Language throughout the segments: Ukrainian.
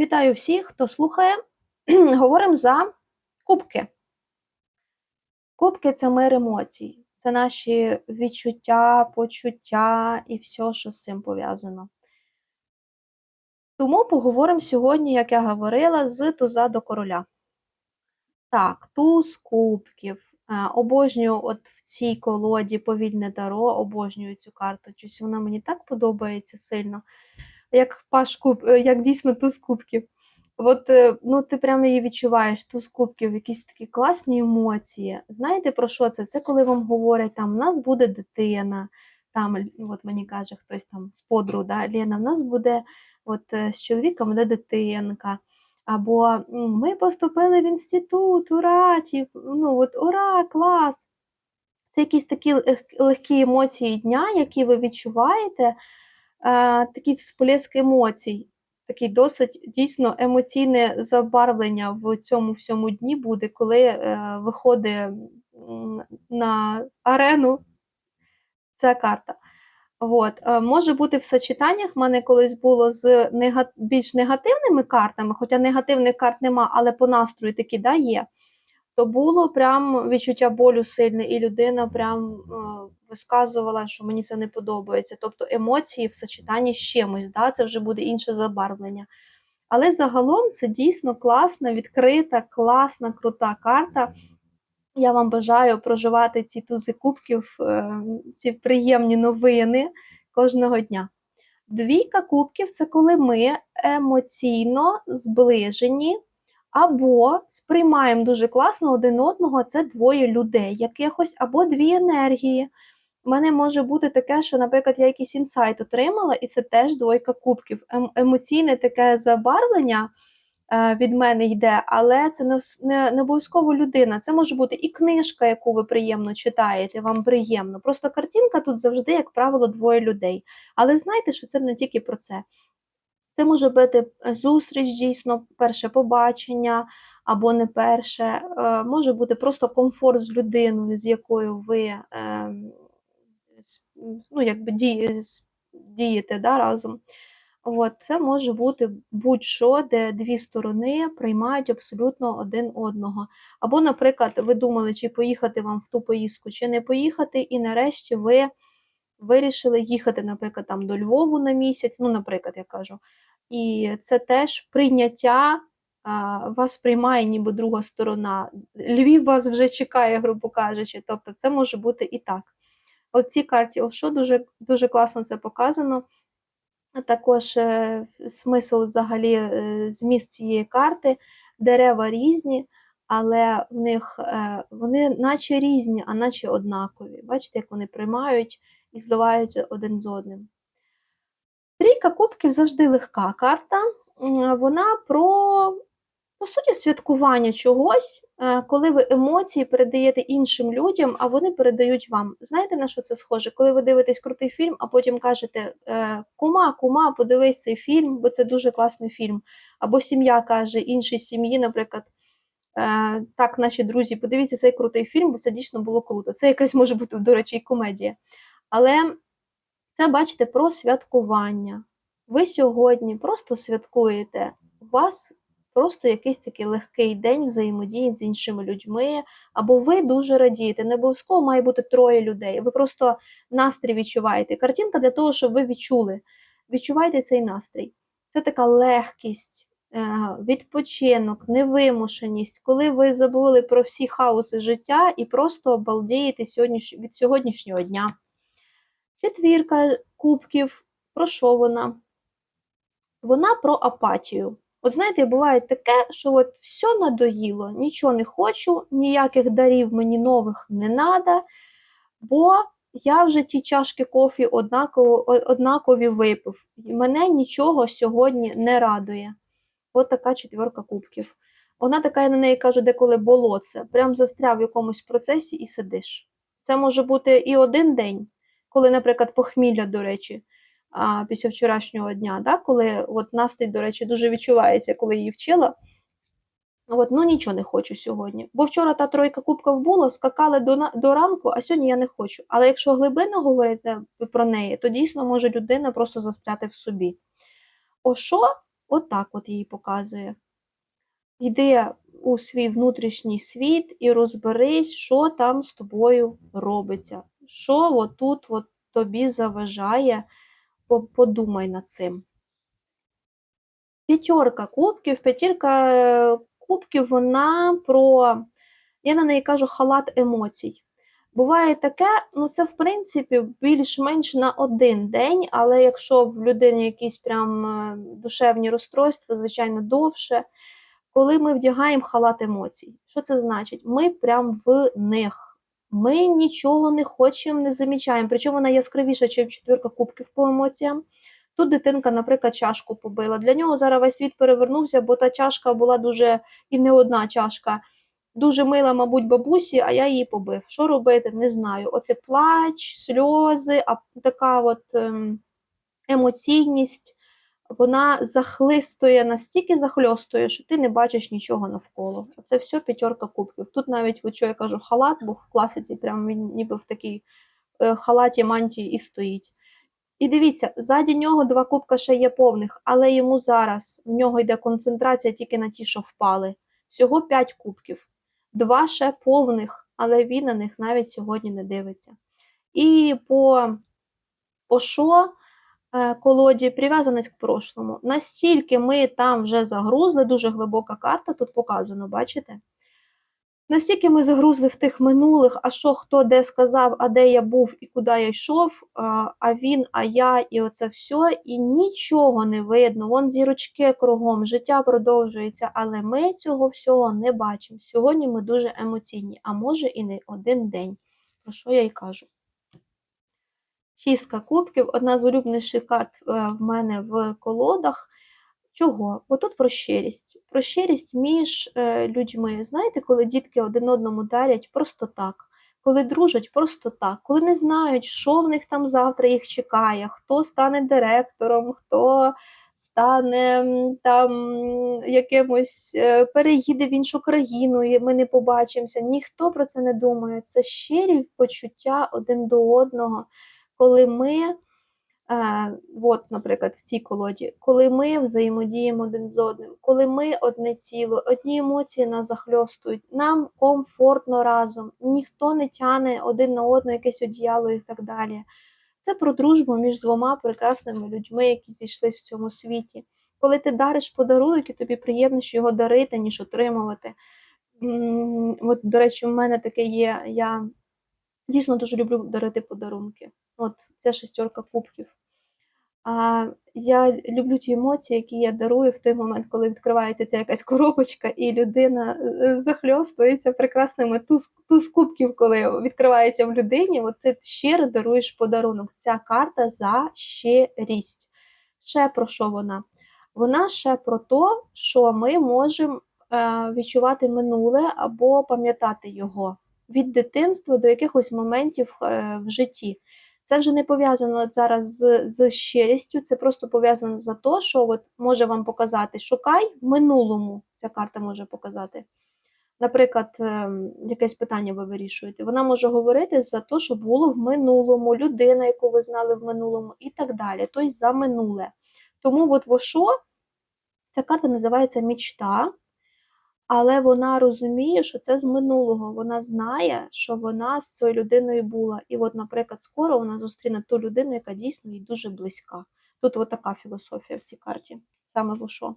Вітаю всіх, хто слухає. Говоримо за кубки. Кубки це мир емоцій, це наші відчуття, почуття і все, що з цим пов'язано. Тому поговоримо сьогодні, як я говорила, з туза до короля. Так, туз кубків. Е, Обожнюю от в цій колоді повільне даро, обожнюю цю карту. Щось вона мені так подобається сильно, як паш куб, е, як дійсно туз кубків. От е, ну, ти прямо її відчуваєш, туз кубків, якісь такі класні емоції. Знаєте про що це? Це коли вам говорять, там, у нас буде дитина, там, от мені каже хтось там з подруг, да, Лена, в нас буде от, е, з чоловіком буде дитинка. Або ми поступили в інститут, ура! ті- ну, от, ура, клас! Це якісь такі легкі емоції дня, які ви відчуваєте, е, такі всплеск емоцій, такий досить дійсно емоційне забарвлення в цьому всьому дні буде, коли е, виходить на арену ця карта. От. е, Може бути в сочетаннях, в мене колись було з нега... більш негативними картами, хоча негативних карт нема, але по настрою такі да, є. То було прям відчуття болю сильне, і людина прям е, висказувала, що мені це не подобається. Тобто емоції в сочетанні з чимось, да, це вже буде інше забарвлення. Але загалом це дійсно класна, відкрита, класна, крута карта. Я вам бажаю проживати ці тузи кубків, е, ці приємні новини кожного дня. Двійка кубків це коли ми емоційно зближені або сприймаємо дуже класно один одного, це двоє людей якихось, або дві енергії. У мене може бути таке, що, наприклад, я якийсь інсайт отримала, і це теж двойка кубків. Ем- Емоційне таке забарвлення е, від мене йде, але це не, не, не обов'язково людина. Це може бути і книжка, яку ви приємно читаєте, вам приємно. Просто картинка тут завжди, як правило, двоє людей. Але знайте, що це не тільки про це. Це може бути е, зустріч, дійсно, перше побачення або не перше. Е, Може бути просто комфорт з людиною, з якою ви ем, ну, якби діє- дієте да, разом. От, це може бути будь-що, де дві сторони приймають абсолютно один одного. Або, наприклад, ви думали, чи поїхати вам в ту поїздку, чи не поїхати, і нарешті ви вирішили їхати, наприклад, там до Львову на місяць, ну, наприклад, я кажу. І це теж прийняття вас приймає ніби друга сторона. Львів вас вже чекає, грубо кажучи. Тобто це може бути і так. От цій карті Овшо дуже, дуже класно це показано. Також е, смисл взагалі е, зміст цієї карти. Дерева різні, але в них е, вони наче різні, а наче однакові. Бачите, як вони приймають і зливаються один з одним. Трійка кубків завжди легка карта. Вона про, по суті, святкування чогось, е, коли ви емоції передаєте іншим людям, а вони передають вам. Знаєте, на що це схоже? Коли ви дивитесь крутий фільм, а потім кажете: е, Кума, кума, подивись цей фільм, бо це дуже класний фільм. Або сім'я каже іншій сім'ї, наприклад. е, Так, наші друзі, подивіться цей крутий фільм, бо це дійсно було круто. Це якась може бути, до речі, комедія. Але це, бачите, про святкування. Ви сьогодні просто святкуєте. У вас просто якийсь такий легкий день взаємодії з іншими людьми, або ви дуже радієте. Не обов'язково має бути троє людей. Ви просто настрій відчуваєте. Картинка для того, щоб ви відчули. Відчувайте цей настрій. Це така легкість, е, відпочинок, невимушеність, коли ви забули про всі хаоси життя і просто обалдієте від сьогоднішнього дня. Четвірка кубків, про що вона? Вона про апатію. От знаєте, буває таке, що от все надоїло, нічого не хочу, ніяких дарів мені нових не треба, бо я вже ті чашки кофі однаково, однакові випив. Мене нічого сьогодні не радує. От така четверка кубків. Вона така, я на неї кажу, деколи болоце. Прям застряв в якомусь процесі і сидиш. Це може бути і один день, коли, наприклад, похмілля, до речі, а, після вчорашнього дня, да, коли от настрій, до речі, дуже відчувається, коли її вчила. От, ну нічого не хочу сьогодні. Бо вчора та тройка кубків було, скакали до, до ранку, а сьогодні я не хочу. Але якщо глибинно говорити про неї, то дійсно може людина просто застряти в собі. О що Отак от їй показує. Йди у свій внутрішній світ і розберись, що там з тобою робиться. Що отут от тобі заважає, подумай над цим. П'ятерка кубків. П'ятірка е, кубків, вона про, я на неї кажу, халат емоцій. Буває таке, ну це в принципі більш-менш на один день, але якщо в людині якісь прям е, душевні розстройства, звичайно, довше. Коли ми вдягаємо халат емоцій, що це значить? Ми прям в них. Ми нічого не хочемо, не замічаємо. Причому вона яскравіша, ніж четвірка кубків по емоціям. Тут дитинка, наприклад, чашку побила. Для нього зараз весь світ перевернувся, бо та чашка була дуже і не одна чашка. Дуже мила, мабуть, бабусі, а я її побив. Що робити? Не знаю. Оце плач, сльози, а така от ем, емоційність, вона захлистує, настільки захльостує, що ти не бачиш нічого навколо. Це все п'ятерка кубків. Тут навіть, от що я кажу, халат, бо в класиці прям він ніби в такій е, халаті мантії і стоїть. І дивіться, ззаді нього два кубка ще є повних, але йому зараз в нього йде концентрація тільки на ті, що впали. Всього 5 кубків, два ще повних, але він на них навіть сьогодні не дивиться. І по Ошо колоді прив'язаність к прошлому. Настільки ми там вже загрузли, дуже глибока карта, тут показано, бачите? Настільки ми загрузли в тих минулих, а що хто де сказав, а де я був і куди я йшов, а, а він, а я, і оце все, і нічого не видно. Вон зірочки кругом, життя продовжується, але ми цього всього не бачимо. Сьогодні ми дуже емоційні, а може і не один день. Про що я й кажу? Шістка кубків, одна з улюбленіших карт е, в мене в колодах. Чого? Бо тут про щирість. Про щирість між е, людьми. Знаєте, коли дітки один одному дарять просто так, коли дружать просто так, коли не знають, що в них там завтра їх чекає, хто стане директором, хто стане там якимось, е, переїде в іншу країну, і ми не побачимося. Ніхто про це не думає. Це щирі почуття один до одного, коли ми. Е, от, наприклад, в цій колоді, коли ми взаємодіємо один з одним, коли ми одне ціло, одні емоції нас захльостують, нам комфортно разом, ніхто не тяне один на одного якесь одіяло і так далі. Це про дружбу між двома прекрасними людьми, які зійшлись в цьому світі. Коли ти дариш подарунок, і тобі приємніше його дарити, ніж отримувати. От, до речі, в мене таке є. Я дійсно дуже люблю дарити подарунки. От це шестерка кубків. А я люблю ті емоції, які я дарую в той момент, коли відкривається ця якась коробочка, і людина е, захльостується прекрасними туз, туз кубків, коли відкривається в людині. От ти щиро даруєш подарунок. Ця карта за щирість. Ще про що вона? Вона ще про те, що ми можемо е, відчувати минуле або пам'ятати його від дитинства до якихось моментів е, в житті. Це вже не пов'язано зараз з, з щирістю, це просто пов'язано за те, що от може вам показати, шукай в минулому. Ця карта може показати. Наприклад, ем, якесь питання ви вирішуєте. Вона може говорити за те, що було в минулому, людина, яку ви знали в минулому, і так далі. Тобто за минуле. Тому от в Ошо ця карта називається мічта, але вона розуміє, що це з минулого. Вона знає, що вона з цією людиною була. І, от, наприклад, скоро вона зустріне ту людину, яка дійсно їй дуже близька. Тут от така філософія в цій карті, саме в Ошо.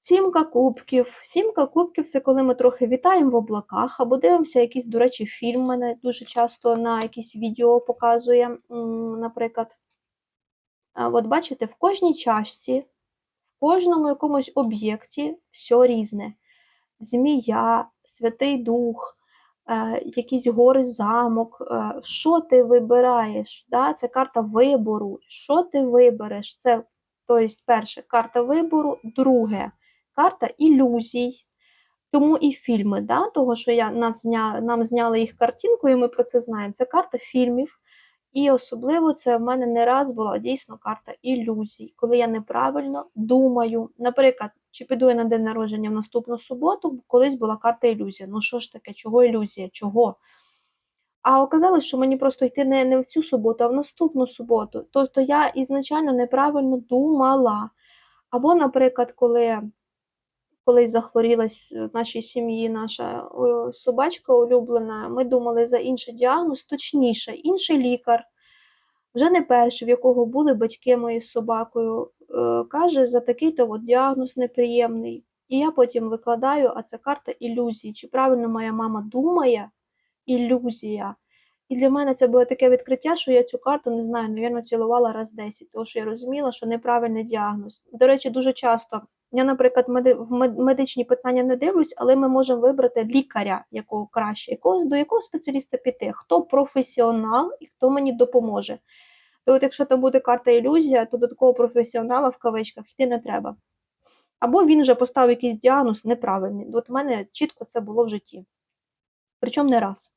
Сімка кубків. Сімка кубків це коли ми трохи вітаємо в облаках або дивимося якийсь, до речі, фільм. Мене дуже часто на якісь відео показує, наприклад. От бачите, в кожній чашці, в кожному якомусь об'єкті все різне. Змія, Святий Дух, е, якісь гори, замок. е, Що ти вибираєш? Да? Це карта вибору. Що ти вибереш? Це, тобто, перше, карта вибору, друге карта ілюзій. Тому і фільми, да, того, що я, нас зня, нам зняли їх картинкою, ми про це знаємо. Це карта фільмів. І особливо це в мене не раз була дійсно карта ілюзій, коли я неправильно думаю. Наприклад, чи піду я на день народження в наступну суботу, колись була карта ілюзія. Ну що ж таке, чого ілюзія? Чого? А оказалось, що мені просто йти не, не в цю суботу, а в наступну суботу. Тобто я ізначально неправильно думала. Або, наприклад, коли колись захворілась в нашій сім'ї наша собачка улюблена, ми думали за інший діагноз, точніше, інший лікар, вже не перший, в якого були батьки мої з собакою, е, каже, за такий-то діагноз неприємний. І я потім викладаю, а це карта ілюзії. Чи правильно моя мама думає? Ілюзія. І для мене це було таке відкриття, що я цю карту не знаю, навірно, цілувала раз 10, тому що я розуміла, що неправильний діагноз. До речі, дуже часто я, наприклад, в медичні питання не дивлюсь, але ми можемо вибрати лікаря, якого краще, якогось до якого спеціаліста піти, хто професіонал і хто мені допоможе. То от якщо там буде карта ілюзія, то до такого професіонала в кавичках йти не треба. Або він вже поставив якийсь діагноз неправильний. От в мене чітко це було в житті. Причому не раз.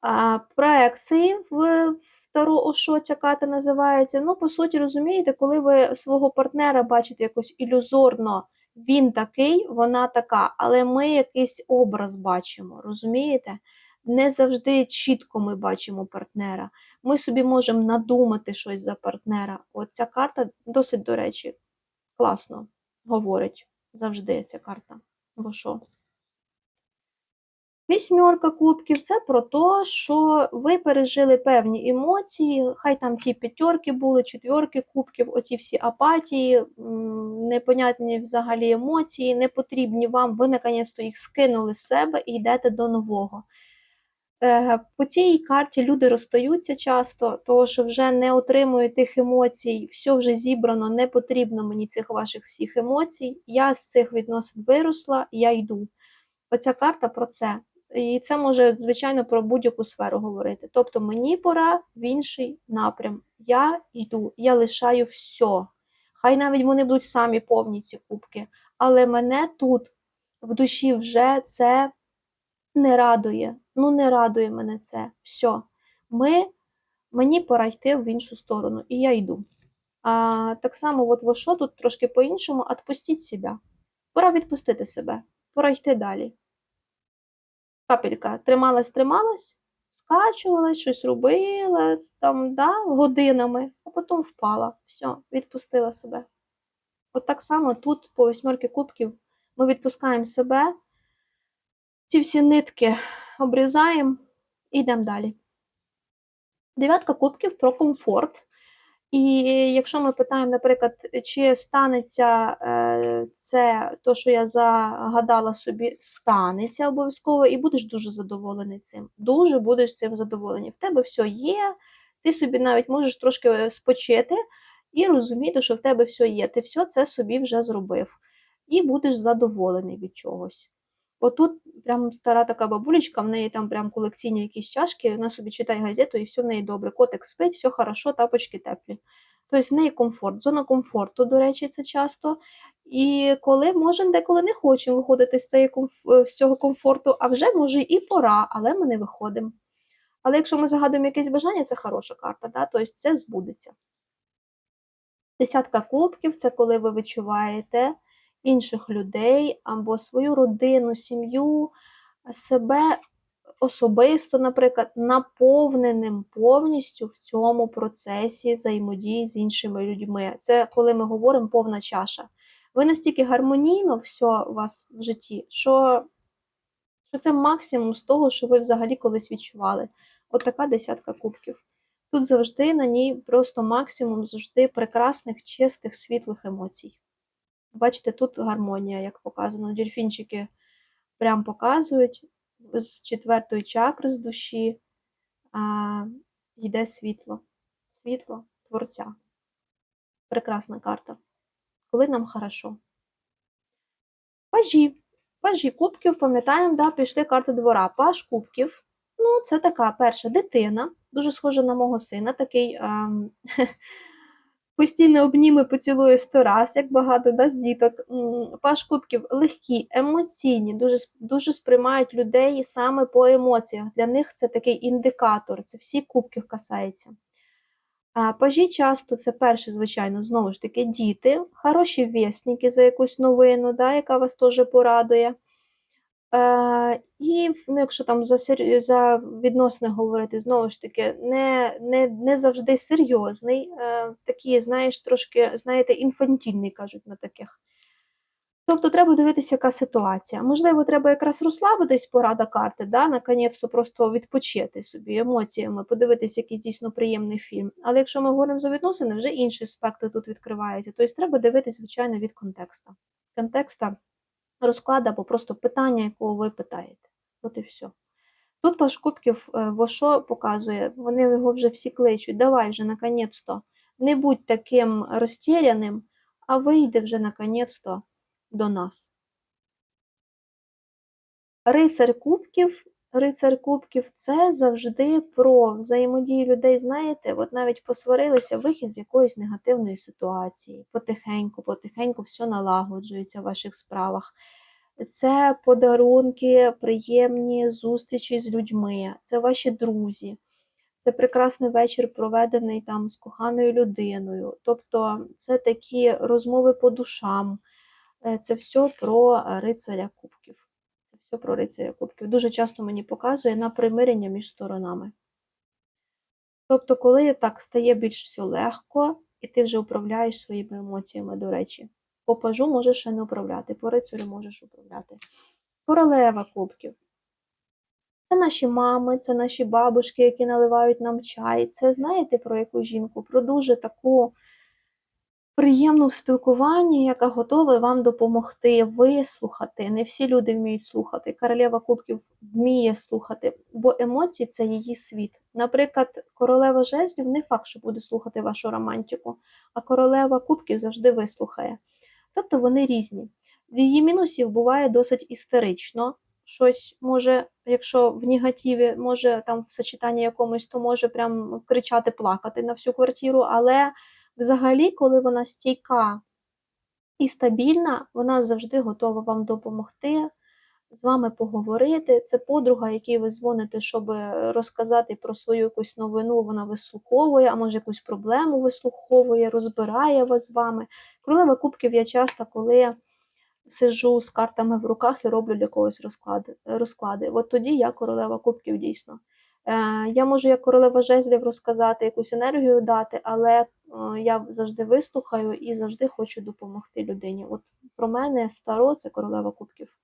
А, проекції в Таро Ошо ця карта називається. Ну, по суті, розумієте, коли ви свого партнера бачите якось ілюзорно, він такий, вона така, але ми якийсь образ бачимо, розумієте? Не завжди чітко ми бачимо партнера. Ми собі можемо надумати щось за партнера. От ця карта досить, до речі, класно говорить завжди ця карта. Бо що? Вісьмерка кубків це про те, що ви пережили певні емоції, хай там ті п'ятерки були, четверки кубків, оці всі апатії, непонятні взагалі емоції, не потрібні вам, ви наконець-то їх скинули з себе і йдете до нового. Е, По цій карті люди розстаються часто, тому що вже не отримують тих емоцій, все вже зібрано, не потрібно мені цих ваших всіх емоцій. Я з цих відносин виросла, я йду. Оця карта про це. І це може, звичайно, про будь-яку сферу говорити. Тобто мені пора в інший напрям. Я йду, я лишаю все. Хай навіть вони будуть самі повні ці кубки. Але мене тут в душі вже це не радує. Ну, не радує мене це. Все. Ми, мені пора йти в іншу сторону, і я йду. А так само, от во що тут трошки по-іншому, відпустіть себе. Пора відпустити себе, пора йти далі. Капелька трималась, трималась, скачувалась, щось робила там, да, годинами, а потім впала. Все, відпустила себе. От так само тут, по восьмерки кубків, ми відпускаємо себе, ці всі нитки обрізаємо і йдемо далі. Дев'ятка кубків про комфорт. І якщо ми питаємо, наприклад, чи станеться е, це, то, що я загадала собі, станеться обов'язково, і будеш дуже задоволений цим. Дуже будеш цим задоволений. В тебе все є, ти собі навіть можеш трошки е, спочити і розуміти, що в тебе все є. Ти все це собі вже зробив. І будеш задоволений від чогось. Отут прям стара така бабулечка, в неї там прям колекційні якісь чашки, вона собі читає газету і все в неї добре. Котик спить, все хорошо, тапочки теплі. Тобто в неї комфорт, зона комфорту, до речі, це часто. І коли можемо, деколи не хочемо виходити з, цієї з цього комфорту, а вже може і пора, але ми не виходимо. Але якщо ми загадуємо якесь бажання, це хороша карта, да? тобто це збудеться. Десятка кубків це коли ви відчуваєте інших людей або свою родину, сім'ю, себе особисто, наприклад, наповненим повністю в цьому процесі взаємодії з іншими людьми. Це коли ми говоримо повна чаша. Ви настільки гармонійно все у вас в житті, що, що це максимум з того, що ви взагалі колись відчували. От десятка кубків. Тут завжди на ній просто максимум завжди прекрасних, чистих, світлих емоцій. Бачите, тут гармонія, як показано. Дельфінчики прям показують з четвертої чакри з душі а, йде світло. Світло творця. Прекрасна карта. Коли нам хорошо. Пажі. Пажі кубків, пам'ятаємо, да, пішли карти двора. Паж кубків. Ну, це така перша дитина, дуже схожа на мого сина, такий. ем, Постійно обніми поцілує сто раз, як багато да, діток. Паш кубків легкі, емоційні, дуже, дуже сприймають людей саме по емоціях. Для них це такий індикатор, це всі кубків касається. А пажі часто це перше, звичайно, знову ж таки, діти, хороші вісники за якусь новину, да, яка вас теж порадує. І ну, якщо там за сер... за відносини говорити, знову ж таки, не не, не завжди серйозний, е, такий, знаєш, трошки, знаєте, інфантільний, кажуть на таких. Тобто треба дивитися, яка ситуація. Можливо, треба якраз розслабитись, порада карти, да, наконець-то просто відпочити собі емоціями, подивитися якийсь дійсно приємний фільм. Але якщо ми говоримо за відносини, вже інші аспекти тут відкриваються. Тобто треба дивитися, звичайно, від контекста. Контекста розкладу або просто питання, якого ви питаєте. От і все. Тут паш кубків е, Вошо показує, вони його вже всі кличуть. Давай вже наконець-то. Не будь таким розтіряним, а вийди вже наконець-то до нас. Рицар кубків. Рицар кубків це завжди про взаємодію людей, знаєте, от навіть посварилися вихід з якоїсь негативної ситуації. Потихеньку, потихеньку все налагоджується в ваших справах. Це подарунки, приємні зустрічі з людьми, це ваші друзі, це прекрасний вечір, проведений там з коханою людиною. Тобто це такі розмови по душам. Е, це все про рицаря кубків. Все про рицаря кубків. Дуже часто мені показує на примирення між сторонами. Тобто, коли так стає більш все легко, і ти вже управляєш своїми емоціями, до речі. По пажу можеш ще не управляти, по рицарю можеш управляти. Королева кубків. Це наші мами, це наші бабушки, які наливають нам чай. Це знаєте про яку жінку? Про дуже таку приємну в спілкуванні, яка готова вам допомогти, вислухати. Не всі люди вміють слухати. Королева Кубків вміє слухати, бо емоції це її світ. Наприклад, королева жезлів не факт, що буде слухати вашу романтику, а королева Кубків завжди вислухає. Тобто вони різні. З її мінусів буває досить істерично. Щось може, якщо в негативі, може там в сочетанні якомусь, то може прям кричати, плакати на всю квартиру, але Взагалі, коли вона стійка і стабільна, вона завжди готова вам допомогти, з вами поговорити. Це подруга, якій ви дзвоните, щоб розказати про свою якусь новину, вона вислуховує, а може якусь проблему вислуховує, розбирає вас з вами. Королева кубків я часто, коли сижу з картами в руках і роблю для когось розклади. розклади. От тоді я королева кубків дійсно. Е, я можу як королева жезлів розказати, якусь енергію дати, але е, я завжди вислухаю і завжди хочу допомогти людині. От про мене старо це королева кубків.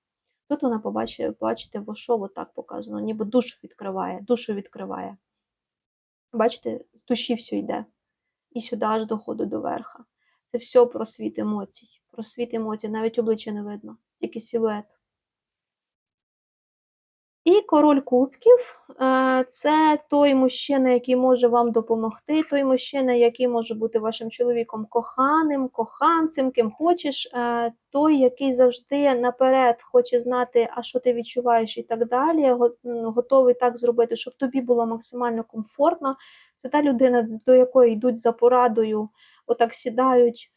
Тут вона побачить, бачите, вошо так показано, ніби душу відкриває, душу відкриває. Бачите, з душі все йде. І сюди аж доходу до верха. Це все про світ емоцій. Про світ емоцій, навіть обличчя не видно, тільки силует. І король кубків е, це той мужчина, який може вам допомогти, той мужчина, який може бути вашим чоловіком коханим, коханцем, ким хочеш, е, той, який завжди наперед хоче знати, а що ти відчуваєш, і так далі, готовий так зробити, щоб тобі було максимально комфортно. Це та людина, до якої йдуть за порадою, отак сідають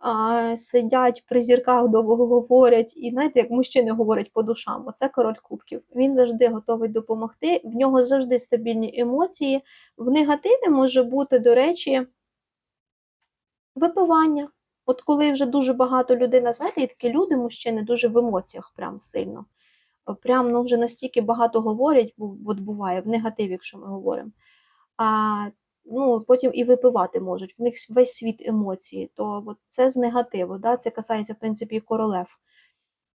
а, сидять при зірках, довго говорять, і знаєте, як мужчини говорять по душам, оце король кубків. Він завжди готовий допомогти, в нього завжди стабільні емоції. В негативі може бути, до речі, випивання. От коли вже дуже багато людина, знаєте, і такі люди, мужчини, дуже в емоціях прям сильно. Прям ну, вже настільки багато говорять, от буває, в негативі, якщо ми говоримо. А ну, потім і випивати можуть. В них весь світ емоцій, то от це з негативу. Да? Це касається, в принципі, королев.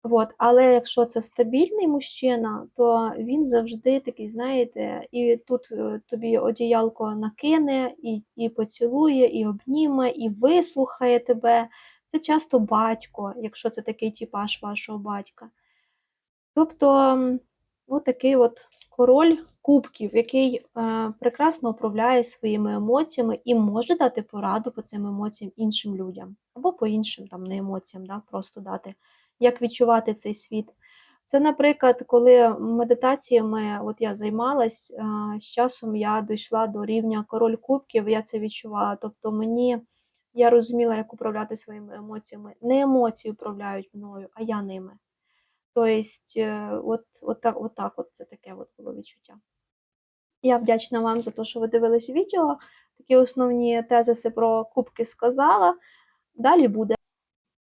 От. Але якщо це стабільний мужчина, то він завжди такий, знаєте, і тут е, тобі одіялко накине, і і поцілує, і обніме, і вислухає тебе. Це часто батько, якщо це такий типаж вашого батька. Тобто, от такий от король кубків, який е, прекрасно управляє своїми емоціями і може дати пораду по цим емоціям іншим людям, або по іншим там не емоціям, да, просто дати, як відчувати цей світ. Це, наприклад, коли медитаціями от я займалась, е, з часом я дійшла до рівня король кубків, я це відчувала. Тобто мені я розуміла, як управляти своїми емоціями. Не емоції управляють мною, а я ними. Тобто, от, от, так, от так от це таке от було відчуття. Я вдячна вам за те, що ви дивились відео. Такі основні тезиси про кубки сказала. Далі буде.